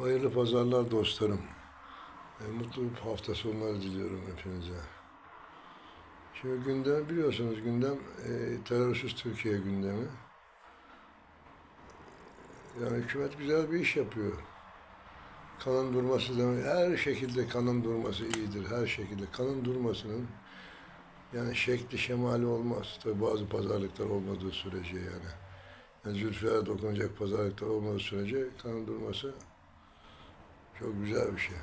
Hayırlı pazarlar dostlarım. E, mutlu bir hafta sonları diliyorum hepinize. Şimdi gündem biliyorsunuz gündem e, terörsüz Türkiye gündemi. Yani hükümet güzel bir iş yapıyor. Kanın durması demek, her şekilde kanın durması iyidir, her şekilde. Kanın durmasının yani şekli şemali olmaz. Tabi bazı pazarlıklar olmadığı sürece yani. Yani zülfüye dokunacak pazarlıklar olmadığı sürece kanın durması çok güzel bir şey.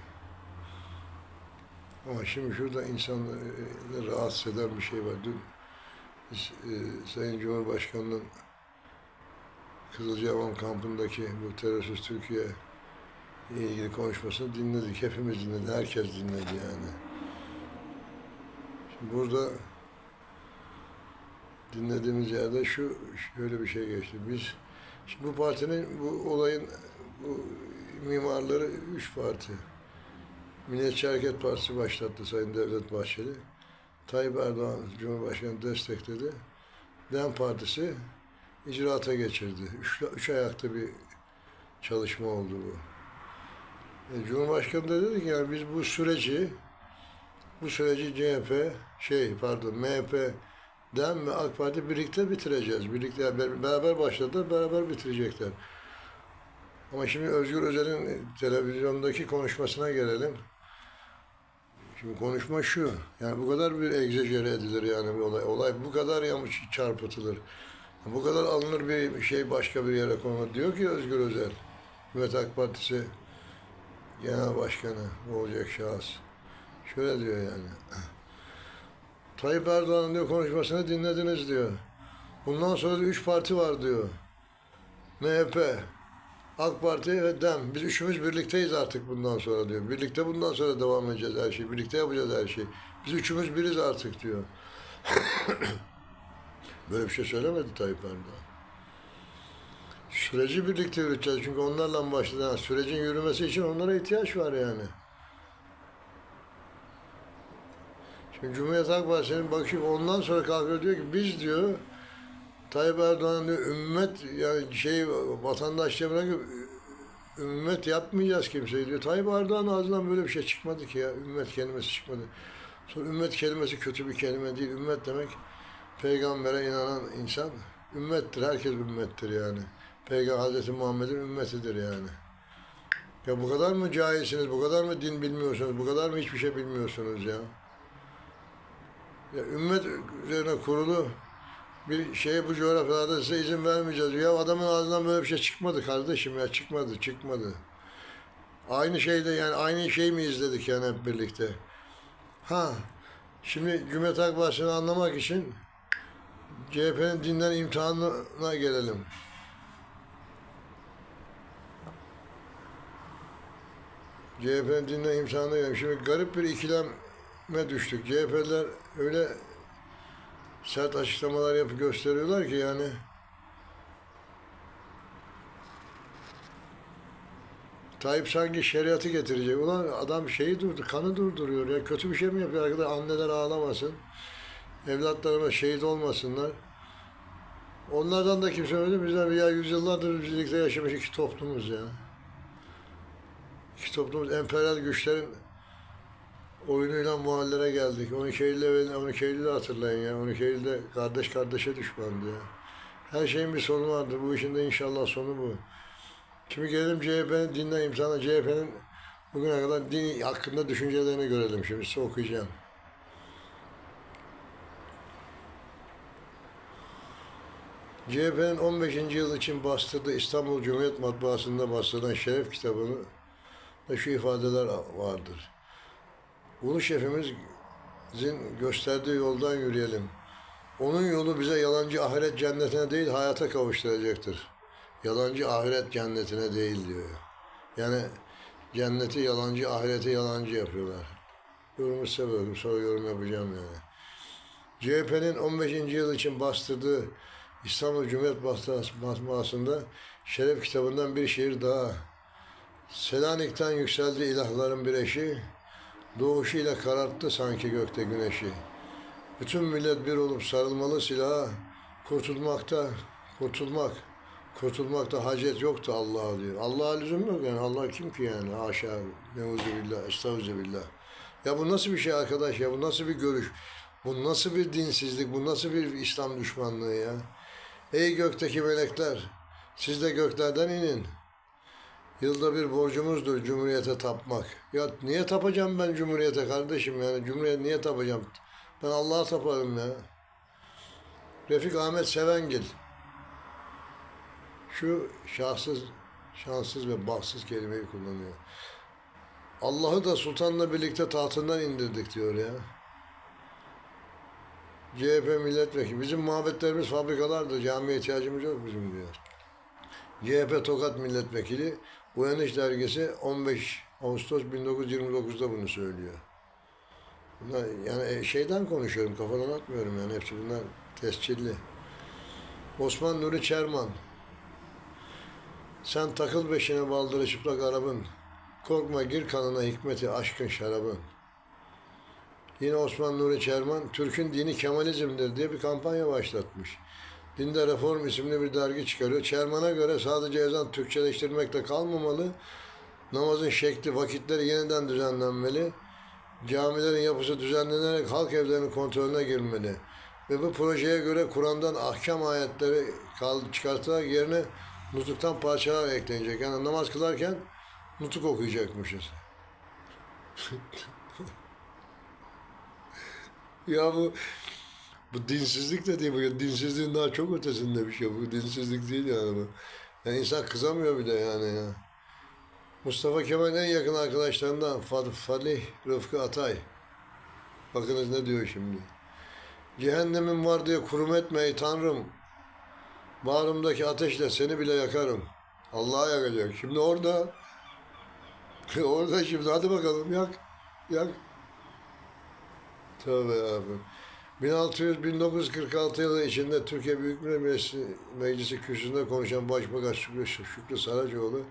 Ama şimdi şurada insanları rahatsız eden bir şey var. Dün e, Sayın Cumhurbaşkanı'nın Kızılcahamam kampındaki bu terörsüz Türkiye ile ilgili konuşmasını dinledik. Hepimiz dinledi. Herkes dinledi yani. Şimdi burada dinlediğimiz yerde şu şöyle bir şey geçti. Biz şimdi bu partinin bu olayın bu mimarları üç parti. Milliyetçi Hareket Partisi başlattı Sayın Devlet Bahçeli. Tayyip Erdoğan Cumhurbaşkanı destekledi. DEM Partisi icraata geçirdi. Üç, üç ayakta bir çalışma oldu bu. E, Cumhurbaşkanı da dedi ki yani biz bu süreci bu süreci CHP şey pardon MHP DEM ve AK Parti birlikte bitireceğiz. Birlikte ber- beraber başladılar, beraber bitirecekler. Ama şimdi Özgür Özel'in televizyondaki konuşmasına gelelim. Şimdi konuşma şu. Yani bu kadar bir egzajere edilir yani bir olay. Olay bu kadar yamış çarpıtılır. Bu kadar alınır bir şey başka bir yere konulur. Diyor ki Özgür Özel, Hükümet AK Partisi Genel Başkanı olacak şahıs. Şöyle diyor yani. Tayyip Erdoğan'ın diyor konuşmasını dinlediniz diyor. Bundan sonra üç parti var diyor. MHP, AK Parti ve DEM. Biz üçümüz birlikteyiz artık bundan sonra diyor. Birlikte bundan sonra devam edeceğiz her şeyi. Birlikte yapacağız her şeyi. Biz üçümüz biriz artık diyor. Böyle bir şey söylemedi Tayyip Erdoğan. Süreci birlikte yürüteceğiz. Çünkü onlarla başladı. Sürecin yürümesi için onlara ihtiyaç var yani. Şimdi Cumhuriyet Halk Partisi'nin bakışı ondan sonra kalkıyor diyor ki biz diyor Tayyip Erdoğan diyor ümmet yani şey vatandaşça bırakıp ümmet yapmayacağız kimseyi diyor. Tayyip Erdoğan ağzından böyle bir şey çıkmadı ki ya. Ümmet kelimesi çıkmadı. Sonra ümmet kelimesi kötü bir kelime değil. Ümmet demek peygambere inanan insan ümmettir. Herkes ümmettir yani. Peygamber Hazreti Muhammed'in ümmetidir yani. Ya bu kadar mı cahilsiniz, bu kadar mı din bilmiyorsunuz, bu kadar mı hiçbir şey bilmiyorsunuz ya? Ya ümmet üzerine kurulu bir şeye bu coğrafyalarda size izin vermeyeceğiz. Ya adamın ağzından böyle bir şey çıkmadı kardeşim ya çıkmadı çıkmadı. Aynı şeyde yani aynı şey mi izledik yani hep birlikte? Ha şimdi Cumhuriyet Halk Partisi'ni anlamak için CHP'nin dinden imtihanına gelelim. CHP'nin dinden imtihanına gelelim. Şimdi garip bir ikileme düştük. CHP'liler öyle sert açıklamalar yapıp gösteriyorlar ki yani Tayyip sanki şeriatı getirecek. Ulan adam şeyi durdu, kanı durduruyor ya. Kötü bir şey mi yapıyor arkadaş? Anneler ağlamasın. Evlatlarıma şehit olmasınlar. Onlardan da kimse öyle bizden ya yüzyıllardır birlikte yaşamış iki toplumuz ya. İki toplumuz emperyal güçlerin oyunuyla bu hallere geldik. 12 Eylül'de, 12 Eylül'de hatırlayın ya. 12 Eylül'de kardeş kardeşe düşmandı ya. Her şeyin bir sonu vardır. Bu işin de inşallah sonu bu. Şimdi gelelim CHP'nin dinden imtihanı. CHP'nin bugüne kadar din hakkında düşüncelerini görelim. Şimdi size okuyacağım. CHP'nin 15. yıl için bastırdığı İstanbul Cumhuriyet Matbaası'nda bastırılan şeref kitabını da şu ifadeler vardır. Ulu şefimizin gösterdiği yoldan yürüyelim. Onun yolu bize yalancı ahiret cennetine değil hayata kavuşturacaktır. Yalancı ahiret cennetine değil diyor. Yani cenneti yalancı, ahireti yalancı yapıyorlar. Yorumu size sonra yorum yapacağım yani. CHP'nin 15. yıl için bastırdığı İstanbul Cumhuriyet Matbaası'nda şeref kitabından bir şiir daha. Selanik'ten yükseldi ilahların bir eşi, Doğuşuyla kararttı sanki gökte güneşi. Bütün millet bir olup sarılmalı silaha, kurtulmakta, kurtulmak, kurtulmakta hacet yoktu Allah'a diyor. Allah'a lüzum yok yani. Allah kim ki yani? Haşa, neuzubillah, estağfirullah. Ya bu nasıl bir şey arkadaş ya? Bu nasıl bir görüş? Bu nasıl bir dinsizlik? Bu nasıl bir İslam düşmanlığı ya? Ey gökteki melekler! Siz de göklerden inin. Yılda bir borcumuzdur Cumhuriyete tapmak. Ya niye tapacağım ben Cumhuriyete kardeşim yani? Cumhuriyet niye tapacağım? Ben Allah'a taparım ya. Refik Ahmet Sevengil. Şu şahsız, şanssız ve bahtsız kelimeyi kullanıyor. Allah'ı da sultanla birlikte tahtından indirdik diyor ya. CHP milletvekili. Bizim muhabbetlerimiz fabrikalardır. Camiye ihtiyacımız yok bizim diyor. CHP Tokat milletvekili Uyanış dergisi 15 Ağustos 1929'da bunu söylüyor. Bunlar, yani e, şeyden konuşuyorum, kafadan atmıyorum yani hepsi bunlar tescilli. Osman Nuri Çerman. Sen takıl beşine baldırı çıplak arabın. Korkma gir kanına hikmeti aşkın şarabın. Yine Osman Nuri Çerman, Türk'ün dini Kemalizm'dir diye bir kampanya başlatmış. Dinde Reform isimli bir dergi çıkarıyor. Çerman'a göre sadece ezan Türkçeleştirmekle kalmamalı. Namazın şekli, vakitleri yeniden düzenlenmeli. Camilerin yapısı düzenlenerek halk evlerinin kontrolüne girmeli. Ve bu projeye göre Kur'an'dan ahkam ayetleri çıkartarak yerine nutuktan parçalar eklenecek. Yani namaz kılarken nutuk okuyacakmışız. ya bu bu dinsizlik de değil bu. Dinsizliğin daha çok ötesinde bir şey. Bu dinsizlik değil yani bu. Yani insan kızamıyor bile yani ya. Mustafa Kemal'in en yakın arkadaşlarından Falih Rıfkı Atay. Bakınız ne diyor şimdi. Cehennemin var diye kurum etme Tanrım. Bağrımdaki ateşle seni bile yakarım. Allah'a yakacak. Şimdi orada orada şimdi hadi bakalım yak. Yak. Tövbe yarabbim. 1600-1946 yılı içinde Türkiye Büyük Millet Meclisi, Meclisi kürsüsünde konuşan Başbakan Şükrü, Şükrü Saracoğlu,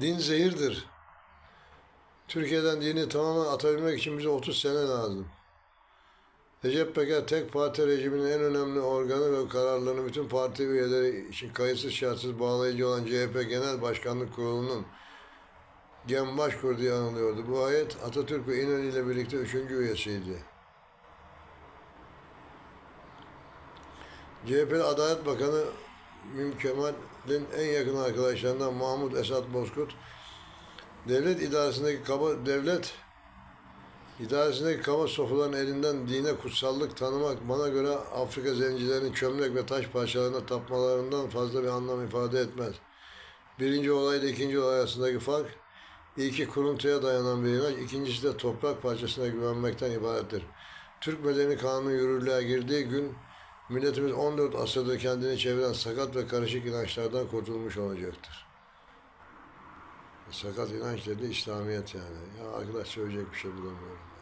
din zehirdir. Türkiye'den dini tamamen atabilmek için bize 30 sene lazım. Recep Peker tek parti rejiminin en önemli organı ve kararlarını bütün parti üyeleri için kayıtsız şartsız bağlayıcı olan CHP Genel Başkanlık Kurulu'nun Gen Başkur diye anılıyordu. Bu ayet Atatürk ve İnönü ile birlikte üçüncü üyesiydi. CHP Adalet Bakanı Mim Kemal'in en yakın arkadaşlarından Mahmut Esat Bozkurt, devlet idaresindeki kaba devlet idaresindeki kaba sofuların elinden dine kutsallık tanımak bana göre Afrika zencilerinin çömlek ve taş parçalarına tapmalarından fazla bir anlam ifade etmez. Birinci olayla ikinci olay arasındaki fark, ilki kuruntuya dayanan bir inanç, ikincisi de toprak parçasına güvenmekten ibarettir. Türk medeni kanunu yürürlüğe girdiği gün milletimiz 14 asırdır kendini çeviren sakat ve karışık inançlardan kurtulmuş olacaktır. Sakat inanç dedi İslamiyet yani. Ya arkadaş söyleyecek bir şey bulamıyorum. ya.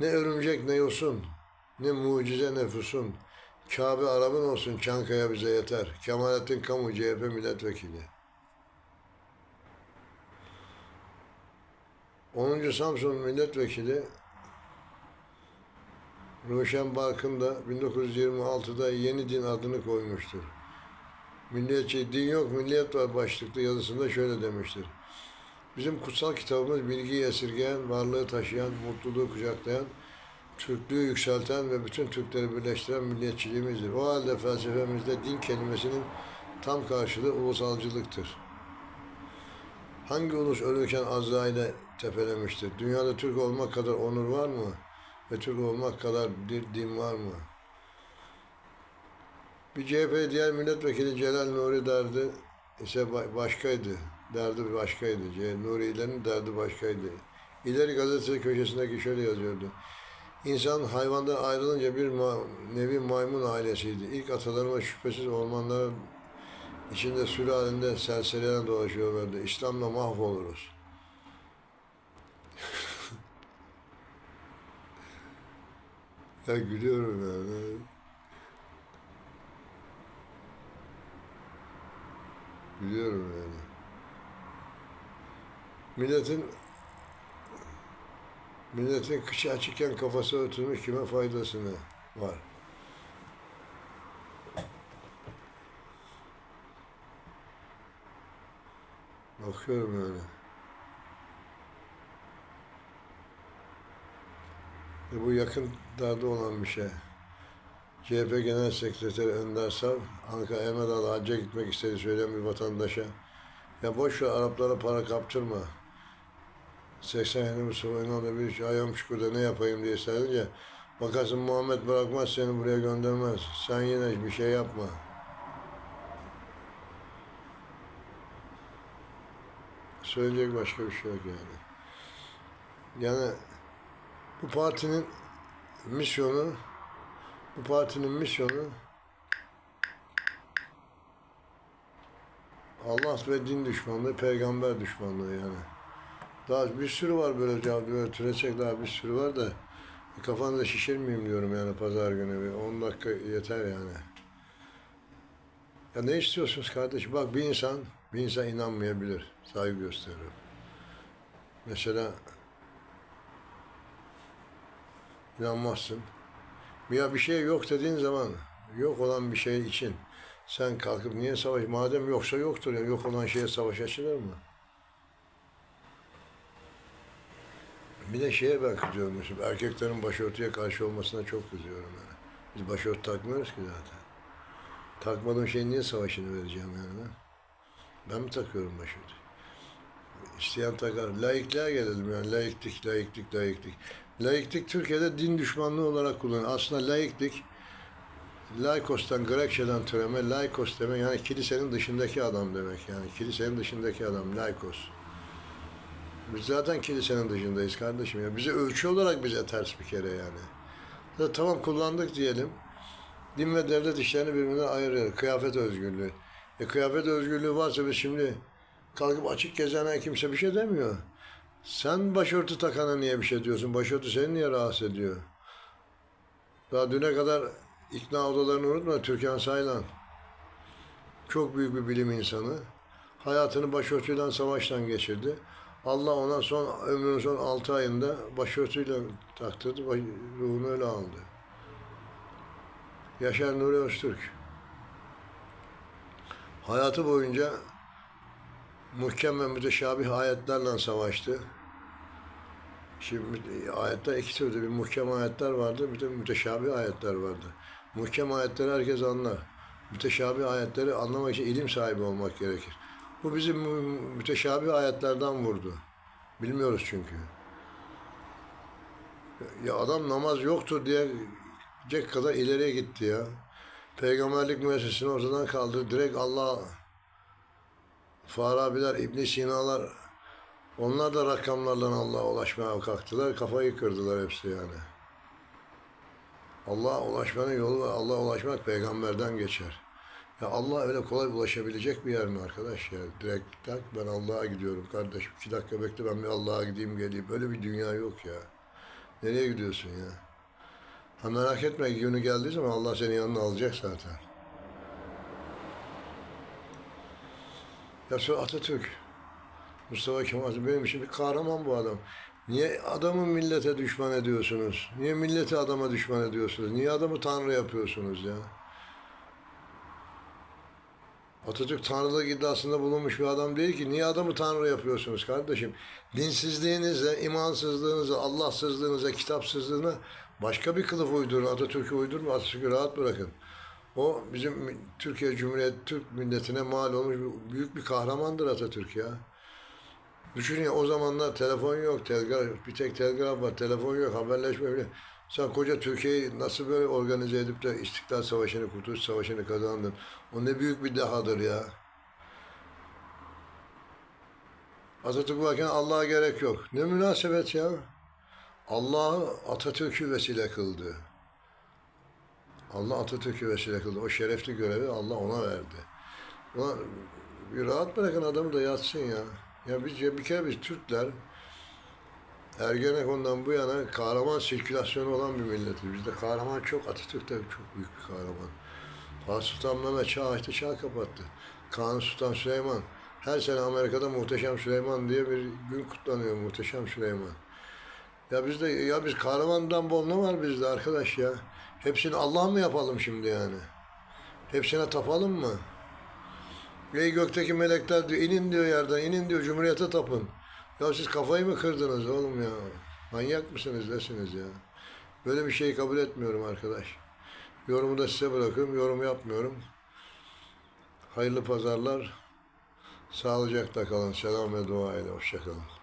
Ne örümcek ne yosun, ne mucize ne füsun. Kabe Arap'ın olsun Çankaya bize yeter. Kemalettin Kamu CHP milletvekili. 10. Samsun milletvekili Ruşen Barkın da 1926'da Yeni Din adını koymuştur. Milliyetçi din yok, milliyet var başlıklı yazısında şöyle demiştir. Bizim kutsal kitabımız bilgiyi esirgeyen, varlığı taşıyan, mutluluğu kucaklayan, Türklüğü yükselten ve bütün Türkleri birleştiren milliyetçiliğimizdir. O halde felsefemizde din kelimesinin tam karşılığı ulusalcılıktır. Hangi ulus ölürken Azrail'e tepelemiştir? Dünyada Türk olmak kadar onur var mı? Türk olmak kadar bir din var mı? Bir CHP diğer milletvekili Celal Nuri derdi ise ba- başkaydı. Derdi başkaydı. C- Nuri'lerin derdi başkaydı. İleri gazetesi köşesindeki şöyle yazıyordu. İnsan hayvandan ayrılınca bir ma- nevi maymun ailesiydi. İlk atalarımız şüphesiz ormanların içinde sürü halinde serserilerle dolaşıyorlardı. İslam'la mahvoluruz. Ya gülüyorum yani. Gülüyorum yani. Milletin milletin kışı açıkken kafası örtülmüş kime faydasını var. Bakıyorum yani. E bu yakınlarda olan bir şey. CHP Genel Sekreteri Önder Sav, Ankara Emre'de hacca gitmek istediği söyleyen bir vatandaşa ya boş ver Araplara para kaptırma. 80 yılın Müslümanlarla bir ayağım çukurda ne yapayım diye sadece bakarsın Muhammed bırakmaz seni buraya göndermez. Sen yine bir şey yapma. Söyleyecek başka bir şey yok yani. Yani bu partinin misyonu bu partinin misyonu Allah ve din düşmanlığı, peygamber düşmanlığı yani. Daha bir sürü var böyle cevap böyle türecek daha bir sürü var da kafanı şişirmeyeyim diyorum yani pazar günü. Bir 10 dakika yeter yani. Ya ne istiyorsunuz kardeşim? Bak bir insan, bir insan inanmayabilir. Saygı gösteriyorum. Mesela inanmazsın. Ya bir şey yok dediğin zaman yok olan bir şey için sen kalkıp niye savaş? Madem yoksa yoktur ya. Yok olan şeye savaş açılır mı? Bir de şeye ben kızıyorum mesela. Erkeklerin başörtüye karşı olmasına çok kızıyorum yani. Biz başörtü takmıyoruz ki zaten. Takmadığım şeyin niye savaşını vereceğim yani ben? Ben mi takıyorum başörtü? İsteyen takar. Laikliğe gelelim yani. Laiklik, laiklik, laiklik. Laiklik Türkiye'de din düşmanlığı olarak kullanılıyor. Aslında laiklik Laikos'tan, Grekçeden türeme, laikos demek yani kilisenin dışındaki adam demek yani. Kilisenin dışındaki adam, laikos. Biz zaten kilisenin dışındayız kardeşim ya. Bize ölçü olarak bize ters bir kere yani. Ya tamam kullandık diyelim. Din ve devlet işlerini birbirinden ayırıyor. Kıyafet özgürlüğü. E kıyafet özgürlüğü varsa biz şimdi kalkıp açık gezene kimse bir şey demiyor. Sen başörtü takana niye bir şey diyorsun? Başörtü seni niye rahatsız ediyor? Daha düne kadar ikna odalarını unutma Türkan Saylan. Çok büyük bir bilim insanı. Hayatını başörtüyle savaştan geçirdi. Allah ona son ömrünün son 6 ayında başörtüyle taktırdı. Ruhunu öyle aldı. Yaşar Nuri Öztürk. Hayatı boyunca muhkem ve müteşabih ayetlerle savaştı. Şimdi ayetler iki türlü. Bir muhkem ayetler vardı, bir de müteşabih ayetler vardı. Muhkem ayetleri herkes anlar. Müteşabih ayetleri anlamak için ilim sahibi olmak gerekir. Bu bizim mü- müteşabih ayetlerden vurdu. Bilmiyoruz çünkü. Ya adam namaz yoktur diyecek kadar ileriye gitti ya. Peygamberlik müessesini ortadan kaldırdı. Direkt Allah Farabiler, İbn Sina'lar onlar da rakamlarla Allah'a ulaşmaya kalktılar. Kafayı kırdılar hepsi yani. Allah'a ulaşmanın yolu var. Allah'a ulaşmak peygamberden geçer. Ya Allah öyle kolay ulaşabilecek bir yer mi arkadaş ya? Direkt tak ben Allah'a gidiyorum kardeşim. İki dakika bekle ben bir Allah'a gideyim geleyim. Böyle bir dünya yok ya. Nereye gidiyorsun ya? Ha merak etme günü geldiği zaman Allah seni yanına alacak zaten. Sonra Atatürk, Mustafa Kemal benim için bir kahraman bu adam. Niye adamı millete düşman ediyorsunuz? Niye milleti adama düşman ediyorsunuz? Niye adamı tanrı yapıyorsunuz ya? Atatürk tanrılık iddiasında bulunmuş bir adam değil ki. Niye adamı tanrı yapıyorsunuz kardeşim? Dinsizliğinize, imansızlığınıza, Allahsızlığınıza, kitapsızlığına başka bir kılıf uydurun. Atatürk'ü uydurma, Atatürk'ü rahat bırakın. O bizim Türkiye Cumhuriyeti Türk milletine mal olmuş büyük bir kahramandır Atatürk ya. Düşünün ya o zamanlar telefon yok, telgraf, bir tek telgraf var, telefon yok, haberleşme bile. Sen koca Türkiye'yi nasıl böyle organize edip de İstiklal Savaşı'nı, Kurtuluş Savaşı'nı kazandın? O ne büyük bir dehadır ya. Atatürk varken Allah'a gerek yok. Ne münasebet ya. Allah'ı Atatürk'ü vesile kıldı. Allah Atatürk'ü vesile kıldı. O şerefli görevi Allah ona verdi. Ulan bir rahat bırakın adamı da yatsın ya. Ya biz bir kere biz Türkler Ergenekon'dan bu yana kahraman sirkülasyonu olan bir milletiz. Bizde kahraman çok, Atatürk de çok büyük bir kahraman. Fatih Sultan Mehmet çağ açtı, çağ kapattı. Kanuni Sultan Süleyman. Her sene Amerika'da Muhteşem Süleyman diye bir gün kutlanıyor, Muhteşem Süleyman. Ya bizde, ya biz kahramandan bol ne var bizde arkadaş ya? Hepsini Allah mı yapalım şimdi yani? Hepsine tapalım mı? Ey gökteki melekler diyor, inin diyor yerden, inin diyor, cumhuriyete tapın. Ya siz kafayı mı kırdınız oğlum ya? Manyak mısınız, nesiniz ya? Böyle bir şeyi kabul etmiyorum arkadaş. Yorumu da size bırakıyorum, yorum yapmıyorum. Hayırlı pazarlar. Sağlıcakla kalın. Selam ve dua ile. Hoşça kalın.